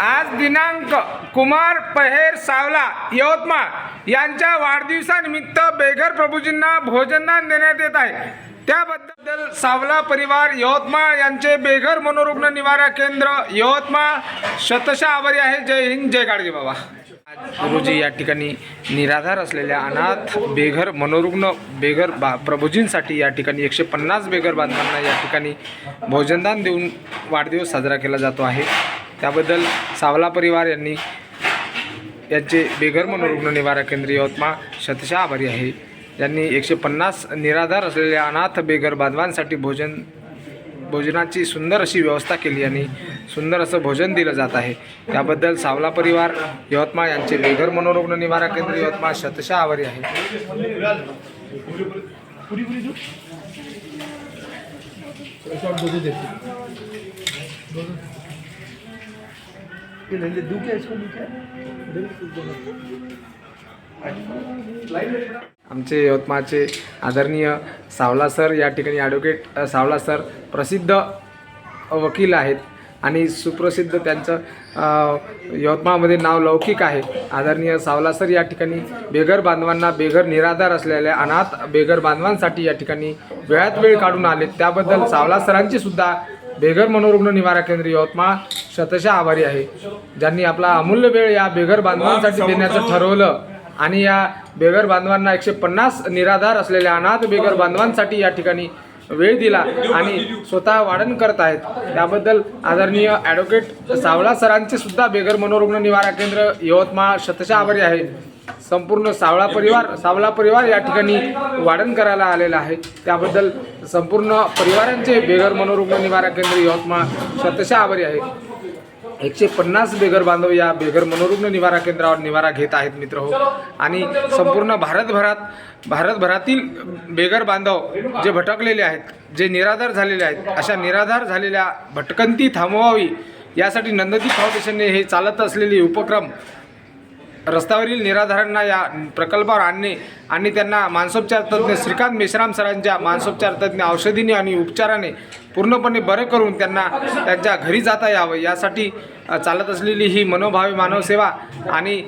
आज दिनांक कुमार पहेर सावला यवतमाळ. यांच्या वाढदिवसानिमित्त बेघर प्रभूजींना भोजनदान देण्यात येत आहे. त्याबद्दल सावला परिवार यवतमाळ यांचे बेघर मनोरुग्ण निवारा केंद्र यवतमाळ. शतशा आभारी आहे. जय हिंद जय गाडगे बाबा. आज रोजी या ठिकाणी निराधार असलेल्या अनाथ बेघर मनोरुग्ण बेघर बा प्रभूजींसाठी या ठिकाणी एकशे पन्नास बेघर बांधवांना या ठिकाणी भोजनदान देऊन वाढदिवस साजरा केला जातो आहे. त्याबद्दल सावला परिवार यांनी यांचे बेघर मनोरुग्ण निवारा केंद्र यवतमाळ शतशः आभारी आहे यांनी एकशे पन्नास निराधार असलेल्या अनाथ बेघर बांधवांसाठी भोजन भोजनाची सुंदर अशी व्यवस्था केली आणि सुंदर असं भोजन दिलं जात आहे त्याबद्दल सावला परिवार यवतमाळ यांचे बेघर मनोरुग्ण निवारा केंद्र यवतमाळ शतशः आभारी आहे आमचे यवतमाळचे आदरणीय सावला सर या ठिकाणी ॲडव्होकेट सावला सर प्रसिद्ध वकील आहेत आणि सुप्रसिद्ध त्यांचं यवतमाळमध्ये नाव लौकिक आहे. आदरणीय सावला सर या ठिकाणी बेघर बांधवांना बेघर निराधार असलेल्या अनाथ बेघर बांधवांसाठी या ठिकाणी वेळात वेळ काढून आले त्याबद्दल सावला सरांची सुद्धा बेघर मनोरुग्ण निवारा केंद्र यवतमाळ शतशः आभारी आहे. ज्यांनी आपला अमूल्य वेळ या बेघर बांधवांसाठी देण्याचं ठरवलं आणि या बेघर बांधवांना एकशे पन्नास निराधार असलेल्या अनाथ बेघर बांधवांसाठी या ठिकाणी वेळ दिला आणि स्वतः वाढण करत आहेत. त्याबद्दल आदरणीय ॲडव्होकेट सावळा सरांचे सुद्धा बेघर मनोरुग्ण निवारा केंद्र यवतमाळ शतशः आभारी आहे. संपूर्ण सावळा परिवार सावळा परिवार या ठिकाणी वाढण करायला आलेला आहे. त्याबद्दल संपूर्ण परिवारांचे बेघर मनोरुग्ण निवारा केंद्र यवतमाळ शतशः आभारी आहे. एकशे पन्नास बेघर बांधव या बेघर मनोरुग्ण निवारा केंद्रावर निवारा घेत आहेत मित्र हो. आणि संपूर्ण भारतभरात भारतभरातील बेघर बांधव जे भटकलेले आहेत जे निराधार झालेले आहेत अशा निराधार झालेल्या भटकंती थांबवावी यासाठी नंददी फाउंडेशनने हे चालत असलेले उपक्रम रस्त्यावरील निराधारांना या प्रकल्पावर आणणे आणि त्यांना मानसोपचार तज्ज्ञ श्रीकांत मेश्राम सरांच्या मानसोपचार तज्ज्ञ औषधीने आणि उपचाराने पूर्णपणे बरं करून त्यांना त्यांच्या घरी जाता यावं. यासाठी चालत असलेली ही मनोभावी मानवसेवा आणि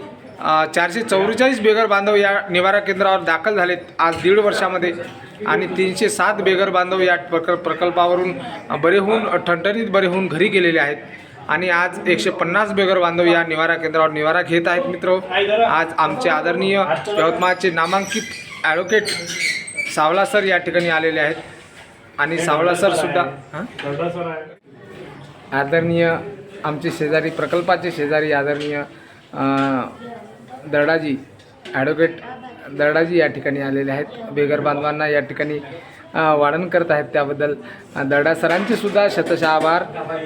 चारशे चौवेचाळीस बेघर बांधव या निवारा केंद्रावर दाखल झालेत आज दीड वर्षामध्ये आणि तीनशे सात बेघर बांधव या प्रकल्पावरून बरे होऊन ठणठणीत बरे होऊन घरी गेलेले आहेत. आणि आज एकशे पन्नास बेघर बांधव या निवारा केंद्रावर निवारा घेत आहेत मित्र. आज आमचे आदरणीय यवतमाळचे नामांकित ॲडव्होकेट सावला सर या ठिकाणी आलेले आहेत. आणि सावला सर सुद्धा आदरणीय आमचे शेजारी प्रकल्पाचे शेजारी आदरणीय दर्डाजी ॲडव्होकेट दर्डाजी या ठिकाणी आलेले आहेत. बेघर बांधवांना या ठिकाणी वाढण करत आहेत त्याबद्दल. दर्डा सरांचे सुद्धा शतशः आभार.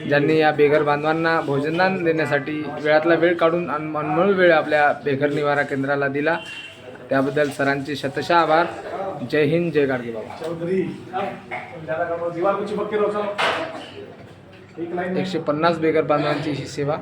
ज्यांनी या बेघर बांधवांना भोजनदान देण्यासाठी वेळातला वेळ काढून अन- अनमोल वेळ आपल्या बेघर निवारा केंद्राला दिला त्याबद्दल सरांचे शतशः आभार. जय हिंद जय गाडगे बाबा. एकशे पन्नास बेघर बांधवांची ही सेवा.